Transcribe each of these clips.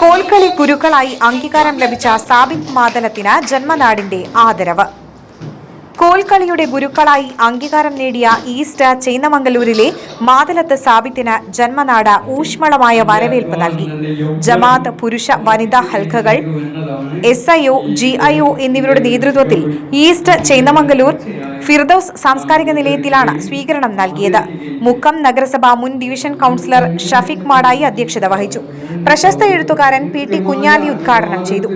കോൽക്കളി ഗുരുക്കളായി അംഗീകാരം ലഭിച്ച സാബിത് മാതലത്തിന് ജന്മനാടിന്റെ ആദരവ്. കോൽക്കളിയുടെ ഗുരുക്കളായി അംഗീകാരം നേടിയ ഈസ്റ്റ് ചേന്നമംഗലൂരിലെ മാതലത്ത് സാബിത്തിന് ജന്മനാട് ഊഷ്മളമായ വരവേൽപ്പ് നൽകി. ജമാഅത്ത് പുരുഷ വനിതാ ഹൽക്കകൾ S I O G I O എന്നിവരുടെ നേതൃത്വത്തിൽ ഈസ്റ്റ് ചേന്നമംഗലൂർ ഫിർദൌസ് സാംസ്കാരിക നിലയത്തിലാണ് സ്വീകരണം നൽകിയത്. മുക്കം നഗരസഭ മുൻ ഡിവിഷൻ കൗൺസിലർ ഷഫീഖ് മാടായി അധ്യക്ഷത വഹിച്ചു. പ്രശസ്ത എഴുത്തുകാരൻ പി ടി കുഞ്ഞാലി ഉദ്ഘാടനം ചെയ്തു.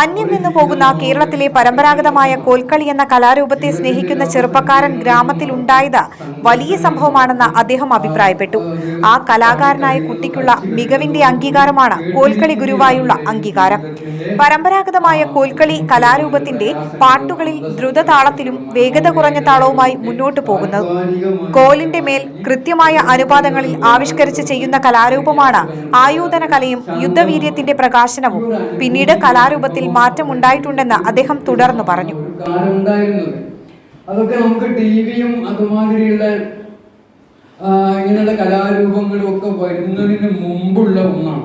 അന്യം നിന്നു പോകുന്ന കേരളത്തിലെ പരമ്പരാഗതമായ കോൽക്കളി എന്ന കലാരൂപത്തെ സ്നേഹിക്കുന്ന ചെറുപ്പക്കാരൻ ഗ്രാമത്തിൽ ഉണ്ടായത് വലിയ സംഭവമാണെന്ന് അദ്ദേഹം അഭിപ്രായപ്പെട്ടു. ആ കലാകാരനായ കുട്ടിക്കുള്ള മികവിന്റെ അംഗീകാരമാണ് കോൽക്കളി ഗുരുവായുള്ള അംഗീകാരം. പരമ്പരാഗതമായ കോൽക്കളി കലാരൂപത്തിന്റെ പാട്ടുകളിൽ ദ്രുതതാളത്തിലും വേഗത കുറഞ്ഞ താളവുമായി മുന്നോട്ടു പോകുന്നത്. കോലിന്റെ മേൽ കൃത്യമായ അനുപാതങ്ങളിൽ ആവിഷ്കരിച്ച് ചെയ്യുന്ന കലാരൂപമാണ് ആയോധന കലയും യുദ്ധവീര്യത്തിന്റെ പ്രകാശനവും. പിന്നീട് കലാരൂപത്തിൽ മാറ്റമുണ്ടായിട്ടുണ്ടെന്ന് അദ്ദേഹം തുടർന്നു പറഞ്ഞു. അതൊക്കെ നമുക്ക് ടിവിയും അതുമാതിരിയുള്ള ഇങ്ങനെയുള്ള കലാരൂപങ്ങളും ഒക്കെ വരുന്നതിന് മുമ്പുള്ള ഒന്നാണ്.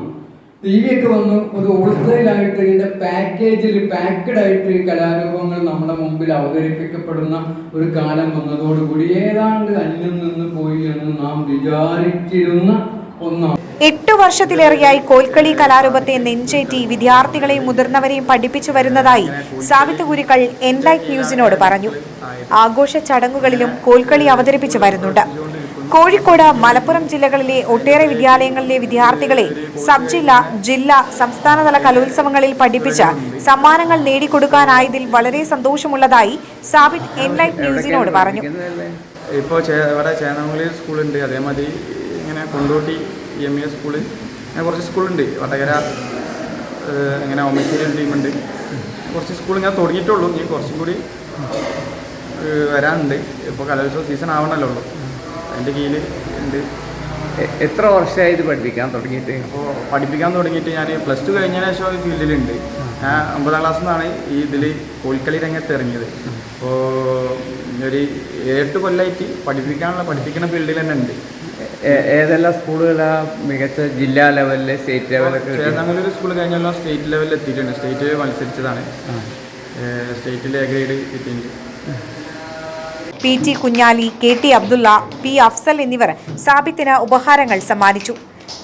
ടി വി ഒക്കെ വന്ന് ഒരു ഹോൾസെയിലായിട്ട് ഇതിന്റെ പാക്കേജിൽ പാക്കഡ് ആയിട്ട് ഈ കലാരൂപങ്ങൾ നമ്മുടെ മുമ്പിൽ അവതരിപ്പിക്കപ്പെടുന്ന ഒരു കാലം വന്നതോടുകൂടി ഏതാണ്ട് അന്യം നിന്ന് പോയി എന്ന് നാം വിചാരിച്ചിരുന്ന ഒന്നാണ്. എട്ടു വർഷത്തിലേറെയായി കോൽക്കളി കലാരൂപത്തെ നെഞ്ചേറ്റി വിദ്യാർത്ഥികളെയും മുതിർന്നവരെയും പഠിപ്പിച്ചു വരുന്നതായി സാവിത്ത് കുരുക്കൾ എൻലൈറ്റ് ന്യൂസിനോട് പറഞ്ഞു. ആഘോഷ ചടങ്ങുകളിലും കോൽക്കളി അവതരിപ്പിച്ചു വരുന്നുണ്ട്. കോഴിക്കോട് മലപ്പുറം ജില്ലകളിലെ ഒട്ടേറെ വിദ്യാലയങ്ങളിലെ വിദ്യാർത്ഥികളെ സബ് ജില്ല ജില്ലാ സംസ്ഥാനതല കലോത്സവങ്ങളിൽ പഠിപ്പിച്ച സമ്മാനങ്ങൾ നേടിക്കൊടുക്കാനായതിൽ വളരെ സന്തോഷമുള്ളതായി സാബിത് എൻലൈറ്റ് ന്യൂസിനോട് പറഞ്ഞു. ഇപ്പോൾ ഇവിടെ ചേന്നമംഗലി സ്കൂളുണ്ട്. അതേമാതിരി ഇങ്ങനെ Kondotty M E S school അങ്ങനെ കുറച്ച് സ്കൂളുണ്ട് വടകര ഇങ്ങനെ ഒമശ്ശേരി ടീമുണ്ട് കുറച്ച് സ്കൂൾ ഇങ്ങനെ തുടങ്ങിയിട്ടുള്ളൂ. ഇനി കുറച്ചും കൂടി വരാനുണ്ട്. ഇപ്പോൾ കലോത്സവ സീസൺ ആവണല്ലോ ഉള്ളൂ. അതിന്റെ കീഴിൽ ഉണ്ട്. എത്ര വർഷമായി ഇത് പഠിപ്പിക്കാൻ തുടങ്ങിയിട്ട്? അപ്പോൾ പഠിപ്പിക്കാൻ തുടങ്ങിയിട്ട് ഞാൻ പ്ലസ് ടു കഴിഞ്ഞതിന് ശേഷം ഈ ഫീൽഡിലുണ്ട് ഞാൻ ഒമ്പതാം ക്ലാസ്സിൽ നിന്നാണ് ഈ ഇതിൽ കോഴിക്കളി രംഗത്ത് ഇറങ്ങിയത്. അപ്പോൾ ഒരു ഏട്ട് കൊല്ലമായിട്ട് പഠിപ്പിക്കാനുള്ള പഠിപ്പിക്കുന്ന ഫീൽഡിൽ തന്നെ ഉണ്ട്. ഏതെല്ലാം സ്കൂളുകളാ മികച്ച ജില്ലാ ലെവലിൽ സ്റ്റേറ്റ് ലെവലൊക്കെ കിട്ടിയത്? ചേർന്നങ്ങനൊരു സ്കൂൾ കഴിഞ്ഞല്ലോ സ്റ്റേറ്റ് ലെവലിൽ എത്തിയിട്ടുണ്ട്. സ്റ്റേറ്റ് മത്സരിച്ചതാണ്. സ്റ്റേറ്റിൽ എ ഗ്രേഡ് കിട്ടിയിട്ടുണ്ട്. P T Kunhali K T Abdulla P Afsal എന്നിവർ സാബിത്തിന് ഉപഹാരങ്ങൾ സമ്മാനിച്ചു.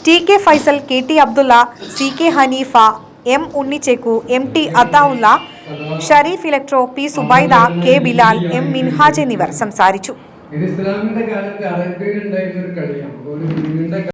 T K Faisal K T Abdulla C K Hanifa M Unnichekku M T Athaulla Sharif electro P Subaida K Bilal M Minhaj എന്നിവർ സംസാരിച്ചു. ഇത് ഇസ്ലാമിന്റെ കാലത്ത് അറബിയിൽ ഉണ്ടായിരുന്ന ഒരു കളിയാണ്. ഒരു നീണ്ട